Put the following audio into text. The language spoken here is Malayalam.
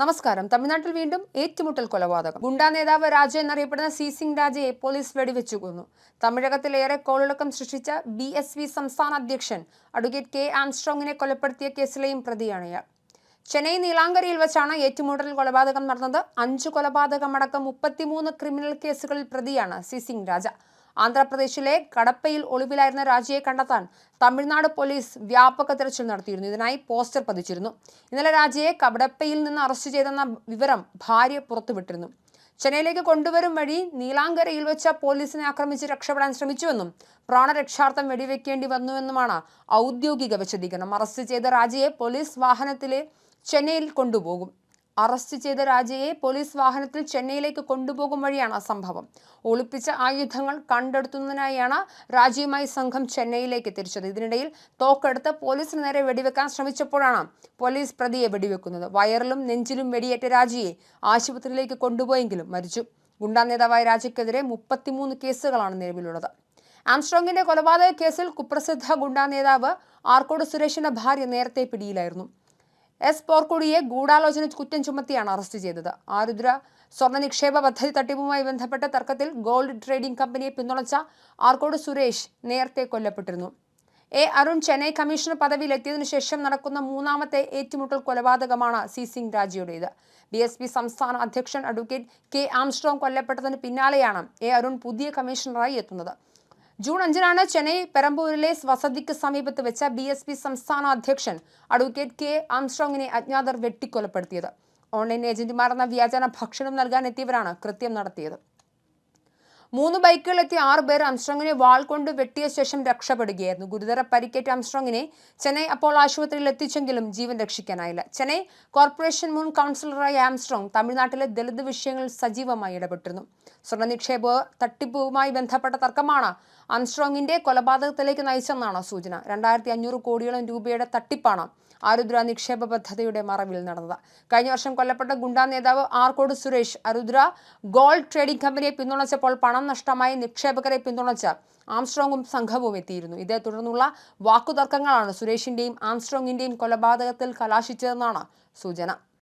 നമസ്കാരം. തമിഴ്നാട്ടിൽ വീണ്ടും ഏറ്റുമുട്ടൽ കൊലപാതകം. ഗുണ്ടാ നേതാവ് രാജ എന്നറിയപ്പെടുന്ന സി സിംഗ് രാജയെ പോലീസ് വെടിവെച്ചു കൊന്നു. തമിഴകത്തിലേറെ കോളിളക്കം സൃഷ്ടിച്ച ബി എസ് വി സംസ്ഥാന അധ്യക്ഷൻ അഡ്വക്കേറ്റ് കെ ആംസ്ട്രോങ്ങിനെ കൊലപ്പെടുത്തിയ കേസിലെയും പ്രതിയാണ് ഇയാൾ. ചെന്നൈ നീലാങ്കരയിൽ വെച്ചാണ് ഏറ്റുമുട്ടൽ കൊലപാതകം നടന്നത്. അഞ്ചു കൊലപാതകമടക്കം മുപ്പത്തിമൂന്ന് ക്രിമിനൽ കേസുകളിൽ പ്രതിയാണ് സി സിംഗ് രാജ. ആന്ധ്രാപ്രദേശിലെ കടപ്പയിൽ ഒളിവിലായിരുന്ന രാജിയെ കണ്ടെത്താൻ തമിഴ്നാട് പോലീസ് വ്യാപക തെരച്ചിൽ നടത്തിയിരുന്നു. ഇതിനായി പോസ്റ്റർ പതിച്ചിരുന്നു. ഇന്നലെ രാജിയെ കടപ്പയിൽ നിന്ന് അറസ്റ്റ് ചെയ്തെന്ന വിവരം ഭാര്യ പുറത്തുവിട്ടിരുന്നു. ചെന്നൈയിലേക്ക് കൊണ്ടുവരും വഴി നീലാങ്കരയിൽ വെച്ച പോലീസിനെ ആക്രമിച്ച് രക്ഷപ്പെടാൻ ശ്രമിച്ചുവെന്നും പ്രാണരക്ഷാർത്ഥം വെടിവെക്കേണ്ടി വന്നുവെന്നുമാണ് ഔദ്യോഗിക വിശദീകരണം. അറസ്റ്റ് ചെയ്ത രാജയെ പോലീസ് വാഹനത്തിലെ ചെന്നൈയിൽ കൊണ്ടുപോകും. അറസ്റ്റ് ചെയ്ത രാജയെ പോലീസ് വാഹനത്തിൽ ചെന്നൈയിലേക്ക് കൊണ്ടുപോകും വഴിയാണ് സംഭവം. ഒളിപ്പിച്ച ആയുധങ്ങൾ കണ്ടെടുത്തുന്നതിനായാണ് രാജയുമായി സംഘം ചെന്നൈയിലേക്ക് തിരിച്ചത്. ഇതിനിടയിൽ തോക്കെടുത്ത് പോലീസിന് നേരെ വെടിവെക്കാൻ ശ്രമിച്ചപ്പോഴാണ് പോലീസ് പ്രതിയെ വെടിവെക്കുന്നത്. വയറിലും നെഞ്ചിലും വെടിയേറ്റ രാജയെ ആശുപത്രിയിലേക്ക് കൊണ്ടുപോയെങ്കിലും മരിച്ചു. ഗുണ്ടാ നേതാവായ രാജയ്ക്കെതിരെ മുപ്പത്തിമൂന്ന് കേസുകളാണ് നിലവിലുള്ളത്. ആംസ്ട്രോങ്ങിന്റെ കൊലപാതക കേസിൽ കുപ്രസിദ്ധ ഗുണ്ടാ നേതാവ് ആർക്കോട് സുരേഷിന്റെ ഭാര്യ നേരത്തെ പിടിയിലായിരുന്നു. എസ് പോർക്കുടിയെ ഗൂഢാലോചന കുറ്റം ചുമത്തിയാണ് അറസ്റ്റ് ചെയ്തത്. ആരുദ്ര സ്വർണ നിക്ഷേപ പദ്ധതി തട്ടിപ്പുമായി ബന്ധപ്പെട്ട തർക്കത്തിൽ ഗോൾഡ് ട്രേഡിംഗ് കമ്പനിയെ പിന്തുണച്ച ആർക്കോട് സുരേഷ് നേരത്തെ കൊല്ലപ്പെട്ടിരുന്നു. എ അരുൺ ചെന്നൈ കമ്മീഷണർ പദവിയിലെത്തിയതിനു ശേഷം നടക്കുന്ന മൂന്നാമത്തെ ഏറ്റുമുട്ടൽ കൊലപാതകമാണ് സി സിംഗ് രാജയുടേത്. ബി എസ് പി സംസ്ഥാന അധ്യക്ഷൻ അഡ്വക്കേറ്റ് കെ ആംസ്ട്രോങ് കൊല്ലപ്പെട്ടതിന് പിന്നാലെയാണ് എ അരുൺ പുതിയ കമ്മീഷണറായി എത്തുന്നത്. ജൂൺ അഞ്ചിനാണ് ചെന്നൈ പെരമ്പൂരിലെ വസതിക്ക് സമീപത്ത് വെച്ച ബി എസ് പി സംസ്ഥാന അധ്യക്ഷൻ അഡ്വക്കേറ്റ് കെ ആംസ്ട്രോങ്ങിനെ അജ്ഞാതർ വെട്ടിക്കൊലപ്പെടുത്തിയത്. ഓൺലൈൻ ഏജന്റുമാർ എന്ന വ്യാജന ഭക്ഷണം നൽകാൻ എത്തിയവരാണ് കൃത്യം നടത്തിയത്. മൂന്ന് ബൈക്കുകളിലെത്തിയ ആറ് പേർ അംസ്ട്രോങ്ങിനെ വാൾ കൊണ്ട് വെട്ടിയ ശേഷം രക്ഷപ്പെടുകയായിരുന്നു. ഗുരുതര പരിക്കേറ്റ അംസ്ട്രോങ്ങിനെ ചെന്നൈ അപ്പോൾ ആശുപത്രിയിൽ എത്തിച്ചെങ്കിലും ജീവൻ രക്ഷിക്കാനായില്ല. ചെന്നൈ കോർപ്പറേഷൻ മുൻ കൗൺസിലറായ ആംസ്ട്രോങ് തമിഴ്നാട്ടിലെ ദളിത് വിഷയങ്ങളിൽ സജീവമായി ഇടപെട്ടിരുന്നു. സ്വർണ നിക്ഷേപ തട്ടിപ്പുമായി ബന്ധപ്പെട്ട തർക്കമാണ് അംസ്ട്രോങ്ങിന്റെ കൊലപാതകത്തിലേക്ക് നയിച്ചെന്നാണ് സൂചന. രണ്ടായിരത്തി അഞ്ഞൂറ് കോടിയോളം രൂപയുടെ തട്ടിപ്പാണ് ആരുദ്ര നിക്ഷേപ പദ്ധതിയുടെ മറവിൽ നടന്നത്. കഴിഞ്ഞ വർഷം കൊല്ലപ്പെട്ട ഗുണ്ടാ നേതാവ് ആർക്കോട് സുരേഷ് അരുദ്ര ഗോൾഡ് ട്രേഡിംഗ് കമ്പനിയെ പിന്തുണച്ചപ്പോൾ പണം നഷ്ടമായി നിക്ഷേപകരെ പിന്തുണച്ച് ആംസ്ട്രോങ്ങും സംഘവും എത്തിയിരുന്നു. ഇതേ തുടർന്നുള്ള വാക്കുതർക്കങ്ങളാണ് സുരേഷിന്റെയും ആംസ്ട്രോങ്ങിന്റെയും കൊലപാതകത്തിൽ കലാശിച്ചതെന്നാണ് സൂചന.